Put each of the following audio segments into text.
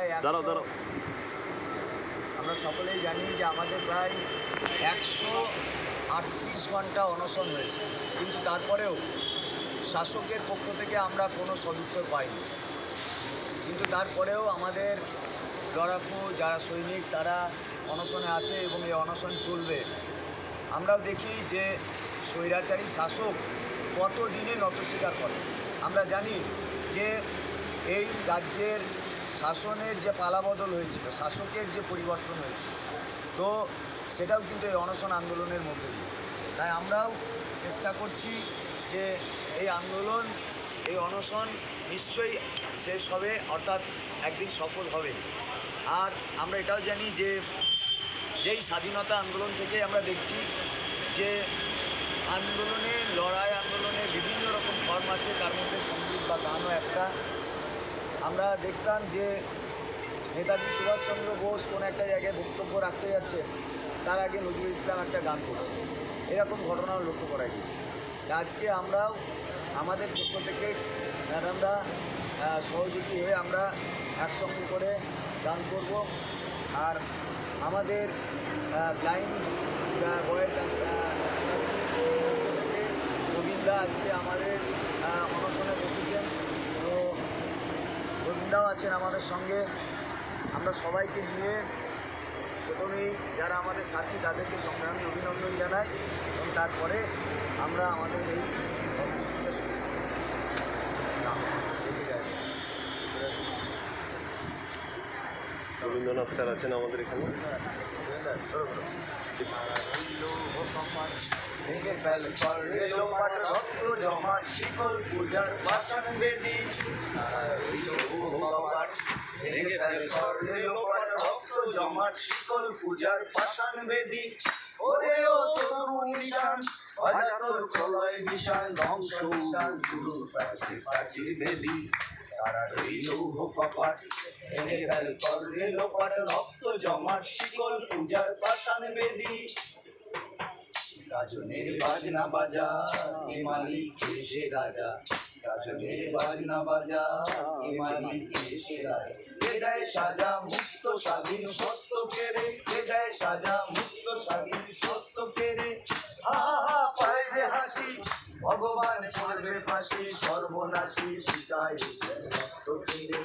দাঁড়াও দাঁড়াও। আমরা সকলেই জানি যে আমাদের প্রায় একশো আটত্রিশ ঘণ্টা অনশন হয়েছে। কিন্তু তারপরেও শাসকের পক্ষ থেকে আমরা কোনো সদুত্তর পাইনি। কিন্তু তারপরেও আমাদের লড়াকু, যারা সৈনিক, তারা অনশনে আছে এবং এই অনশন চলবে। আমরাও দেখি যে স্বৈরাচারী শাসক কত দিনে নতস্বীকার করে। আমরা জানি যে এই রাজ্যের শাসনের যে পালাবদল হয়েছিল, শাসকের যে পরিবর্তন হয়েছিল, তো সেটাও কিন্তু এই অনশন আন্দোলনের মধ্যে দিয়ে। তাই আমরাও চেষ্টা করছি যে এই আন্দোলন, এই অনশন নিশ্চয়ই শেষ হবে, অর্থাৎ একদিন সফল হবে। আর আমরা এটাও জানি যে, যেই স্বাধীনতা আন্দোলন থেকে আমরা দেখছি যে আন্দোলনে, লড়াই আন্দোলনে বিভিন্ন রকম ফর্ম আছে, তার মধ্যে সংগীত বা গানও একটা। আমরা দেখতাম যে নেতাজি সুভাষচন্দ্র বোস কোনো একটা জায়গায় বক্তব্য রাখতে যাচ্ছে, তার আগে নজরুল ইসলাম একটা গান করছে। এরকম ঘটনাও লক্ষ্য করা গিয়েছে। আজকে আমরাও আমাদের পক্ষ থেকে ম্যাডামরা সহযোগী হয়ে আমরা একসঙ্গে করে গান করব। আর আমাদের ব্লাইন্ড বয়েজ গোবিন্দা আজকে আমাদের অনশনে বসেছেন। গোবিন্দাও আছেন আমাদের সঙ্গে আমরা সবাইকে নিয়ে প্রথমেই যারা আমাদের সাথী তাদেরকে সংগ্রামী অভিনন্দন জানাই এবং তারপরে আমরা আমাদের এই। রবীন্দ্রনাথ স্যার আছেন আমাদের এখানে ভেঙে ফেল কর রেলো পাট রক্ত জমাট শিকল পূজার বাসন বেদি ভেঙে ফেল কর রেলো পাট রক্ত জমাট শিকল পূজার পাষাণ বেদি ও তরু নিশান বাজা তোর প্রলয় বিশাল ধ্বংস বেদি গাজনের বাজনা বাজা, এ মালিক এসে রাজা। গাজনের বাজনা বাজা, এ মালিক এসে রাজা। হৃদয় সাজা মুক্ত স্বাধীন সত্য কেড়ে হৃদয় সাজা মুক্ত স্বাধীন সত্য কেড়ে ফাঁসি, সর্বনাশী শিকায় রক্ত কেড়ে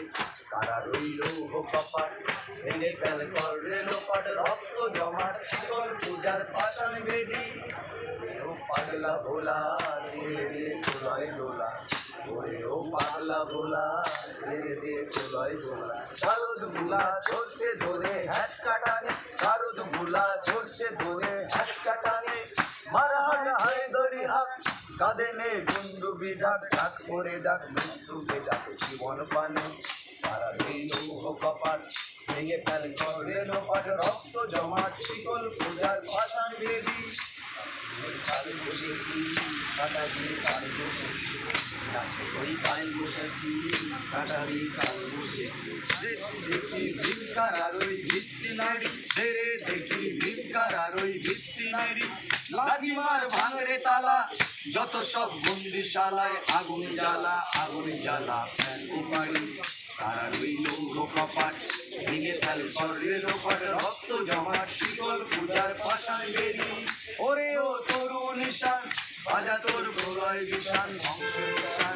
কারা রইল কপাট ভেঙে ফেল কর রেলো রক্ত জমাট শিকল পূজার পাষাণ বেদি। ও পাগলা ভোলা ধীরে ধীরে প্রলয় দোলা। ওরে ও পাগলা ভোলা ধীরে ধীরে প্রলয় দোলা। কারুদ ভুলা, ধরছে ধরে, হ্যাচ কাটানে বন্ধু বিডাক ডাক করে ডাক মৃত্যু বেডাক জীবন পানে তারা রইল ও কপাট ভেঙে ফেল করে লোপাট রক্ত জমাট শিকল পূজার পাষাণ বেদি কাল বসে কি কাটাবি কাল বসে কি গাছে ওই কাল বসে কি কাটাবি কাল বসে কি দেখি দেখি ভিক্ষার আর ওই ভিত্তি নারী ধীরে দেখি ভিক্ষার আর ওই ভিত্তি নারী লাগি মার ভাঙরে তালা যত সব বন্দিশালায় আগুন জ্বালা আগুন জ্বালা ফ্যান উপাড়ি তারা রইল কপাট ভেঙে ফেল করে লোপাট রক্ত জমাট শিকল, পূজার পাশায় বেরি। ওরে ও তরুণ নিশান বাজা তোর প্রলয় বিশান ধ্বংস নিশান